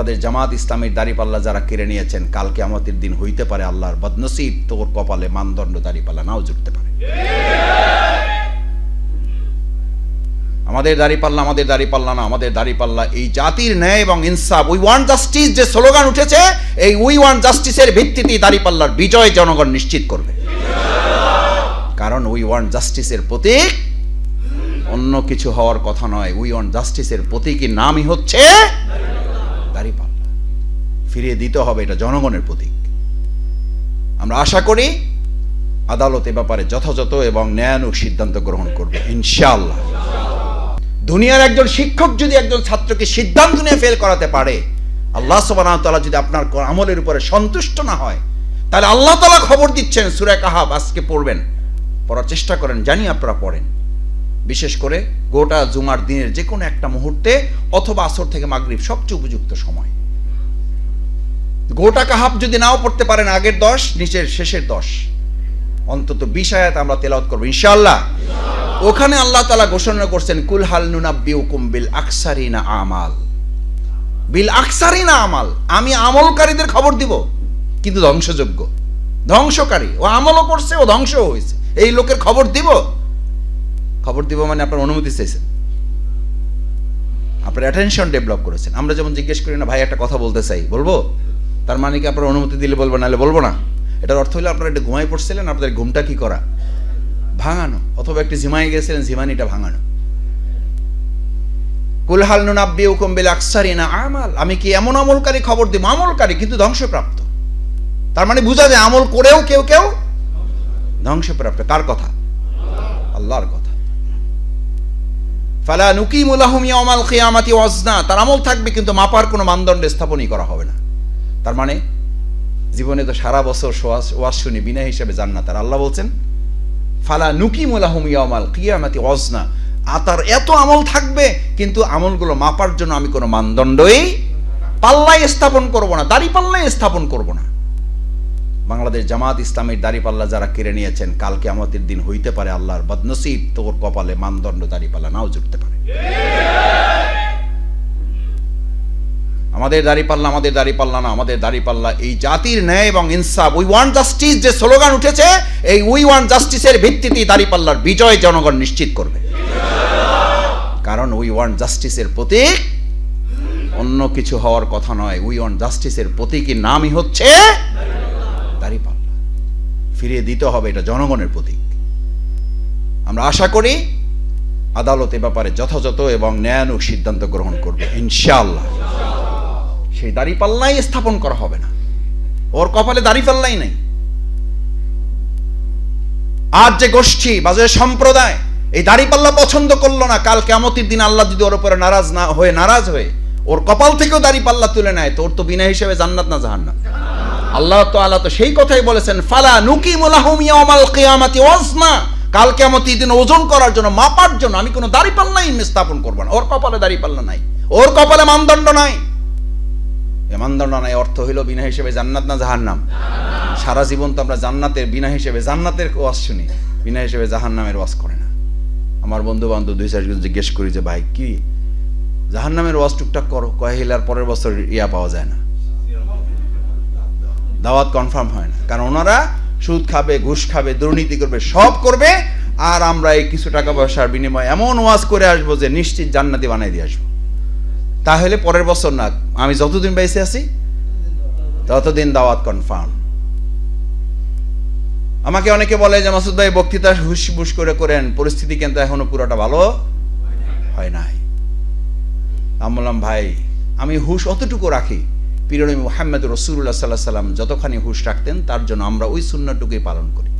বাংলাদেশ জামাত ইসলামের দাড়িপাল্লা যারা কেড়ে নিয়েছেন কালকে আমাদের দিন হইতে পারে আল্লাহর বদনসিব, তোর কপালে মানদণ্ড দাড়িপাল্লা নাও জুটতে পারে। আমাদের দাড়িপাল্লা আমাদের দাড়িপাল্লা না, আমাদের দাড়িপাল্লা এই জাতির ন্যায় এবং ইনসাফ উই ওয়ান জাস্টিস যে স্লোগান উঠেছে, এই উই ওয়ান্ট জাস্টিসের ভিত্তিতেই দাড়িপাল্লার বিজয় জনগণ নিশ্চিত করবে। কারণ উই ওয়ান্ট জাস্টিসের প্রতীক অন্য কিছু হওয়ার কথা নয় উই ওয়ান্ট জাস্টিসের প্রতীকের নামই হচ্ছে ফিরিয়ে দিতে হবে, এটা জনগণের প্রতীক। আমরা আশা করি আদালত এ ব্যাপারে যথাযথ এবং ন্যায়ানুক সিদ্ধান্ত গ্রহণ করবে, ইনশাআল্লাহ। দুনিয়ার একজন শিক্ষক যদি একজন ছাত্রকে সিদ্ধান্ত নিয়ে ফেল করাতে পারে, আল্লাহ সুবহানাহু যদি আপনার আমলের উপরে সন্তুষ্ট না হয়, তাহলে আল্লাহ তাআলা খবর দিচ্ছেন, সূরা কাহাব আজকে পড়বেন। পড়ার চেষ্টা করেন, জানি আপনারা পড়েন। বিশেষ করে গোটা জুমার দিনের যে কোনো একটা মুহূর্তে অথবা আসর থেকে মাগরিব সবচেয়ে উপযুক্ত সময়। গোটা কাহাব যদি নাও পড়তে পারেন আগের দশ, নিচের শেষের দশ। অন্তত বিশ আয়াত আমরা তেলাওয়াত করব, ইনশাআল্লাহ। ওখানে আল্লাহ তালা ঘোষণা করছেন, কুল হাল নুনাব্বিউকুম বিল আকসারিনা আমাল। বিল আকসারিনা আমাল, আমি আমলকারীদের খবর দিব, কিন্তু ধ্বংসযোগ্য। ধ্বংসকারী, ও আমলও করছে, ও ধ্বংস হয়েছে। এই লোকের খবর দিব? খবর দিব মানে আপনার অনুমতি চাইছেন। আপনার অ্যাটেনশন ডেভেলপ করেছেন। আমরা যেমন জিজ্ঞেস করি, না ভাই, একটা কথা বলতে চাই। বলব? তার মানে কি আপনার অনুমতি দিলে বলব, নাহলে বলব না? এটার অর্থ হলো আপনারা একটু ঘুমাই পড়ছিলেন, আপনাদের ঘুমটা কি করা? ভাঙানো, অথবা একটি ঝিমাই গেছিলেন, ঝিমানিটা ভাঙানো। কুলহাল নুনাব্বি হুকুম বিল আকসারিনা আমাল। আমি কি এমন আমলকারী খবর দিব? আমলকারী কিন্তু ধ্বংসপ্রাপ্ত। তার মানে বোঝা যায় আমল করেও কেউ কেউ ধ্বংসপ্রাপ্ত। কার কথা? আল্লাহর কথা। ফালা নুকিমুলাহুম ইয়াউমাল কিয়ামাতি ওয়াজনা। তার আমল থাকবে কিন্তু মাপার কোনো মানদণ্ড স্থাপনই করা হবে না। তার মানে জীবনে তো সারা বছর সোয়াস, ওয়াজ শুনি বিনা হিসাবে হিসেবে জান্নাত। আর আল্লাহ বলছেন, ফালা নুকি নুকিমুলাহুম ইয়াউমাল কিয়ামাতি ওয়াজনা। আর তার এত আমল থাকবে, কিন্তু আমলগুলো মাপার জন্য আমি কোনো মানদণ্ডই পাল্লাই স্থাপন করব না, দাড়ি পাল্লাই স্থাপন করব না। বাংলাদেশ জামাত ইসলামের দাড়িপাল্লা যারা কেড়ে নিয়েছেন কালকে আমাদের দিন হইতে পারে আল্লাহর বদনসিব, তোর কপালে মানদণ্ড দাড়িপাল্লা নাও জুটতে পারে। আমাদের দাড়িপাল্লা আমাদের দাড়িপাল্লা না, আমাদের দাড়িপাল্লা এই জাতির ন্যায় এবং ইনসাফ উই ওয়ান্ট জাস্টিস যে স্লোগান উঠেছে, এই উই ওয়ান্ট জাস্টিসের ভিত্তিতেই দাড়িপাল্লার বিজয় জনগণ নিশ্চিত করবে। কারণ উই ওয়ান্ট জাস্টিসের প্রতীক অন্য কিছু হওয়ার কথা নয়। উই ওয়ান্ট জাস্টিসের প্রতীকের নামই হচ্ছে দাড়িপাল্লা ফিরিয়ে দিতে হবে এটা জনগণের প্রতীক। আমরা আশা করি আদালত এ ব্যাপারে যথাযথ এবং ন্যায়ানুক সিদ্ধান্ত গ্রহণ করবে, ইনশাআল্লাহ। সেই দাড়িপাল্লাই স্থাপন করা হবে না। ওর কপালে দাড়িপাল্লাই নেই। আর যে গোষ্ঠী বা যে সম্প্রদায় এই দাড়িপাল্লা পছন্দ করল না, কাল কেমতির দিন আল্লাহ যদি ওর উপরে নারাজ না হয়ে, নারাজ হয়ে ওর কপাল থেকেও দাড়িপাল্লা তুলে নেয়, তো ওর তো বিনা হিসেবে জান্নাত না জাহান্নাম। আল্লাহ তো আল্লাহ তো সেই কথাই বলেছেন, ফালা নুকিমুলাহুম ইয়াউমাল কিয়ামাতি ওয়াজনা। কাল কিয়ামতের দিন ওজন করার জন্য, মাপার জন্য আমি কোনো দাড়িপাল্লাই স্থাপন করব না। ওর কপালে দাড়িপাল্লা নাই। ওর কপালে মানদণ্ড নাই। মানদণ্ড নাই অর্থ হইল বিনা হিসেবে জান্নাত না জাহান্নাম? সারা জীবন তো আমরা জান্নাতের বিনা হিসেবে জান্নাতের ওয়াজ শুনি, বিনা হিসেবে জাহান্নামের ওয়াজ করে না। আমার বন্ধু বান্ধব দুই চারজন জিজ্ঞেস করি যে, ভাই, কি? জাহান্নামের ওয়াজ টুকটাক করো, কয় হিলার পরের বছর ইয়া পাওয়া যায় না? দাওয়াত কনফার্ম হয় না। কারণ ওনারা সুদ খাবে, ঘুষ খাবে, দুর্নীতি করবে, সব করবে, আর আমরা এই কিছু টাকা পয়সার বিনিময়ে এমন ওয়াজ করে আসব যে, নিশ্চিত জান্নাতি বানাই দিয়ে আসব। তাহলে পরের বছর না, আমি যতদিন বেঁচে আছি, ততদিন দাওয়াত কনফার্ম আমাকে অনেকে বলে যে, মাসুদ ভাই, বক্তৃতা হুস করে করেন, পরিস্থিতি কিন্তু এখনও পুরোটা ভালো হয় নাই। আমি বললাম, ভাই, আমি হুশ অতটুকু রাখি। পিরনি মোহাম্মদ রসুল্লাহ সাল্লাহ সাল্লাম যতখানি হুশ রাখতেন, তার জন্য আমরা ওই শূন্যটুকুই পালন করি।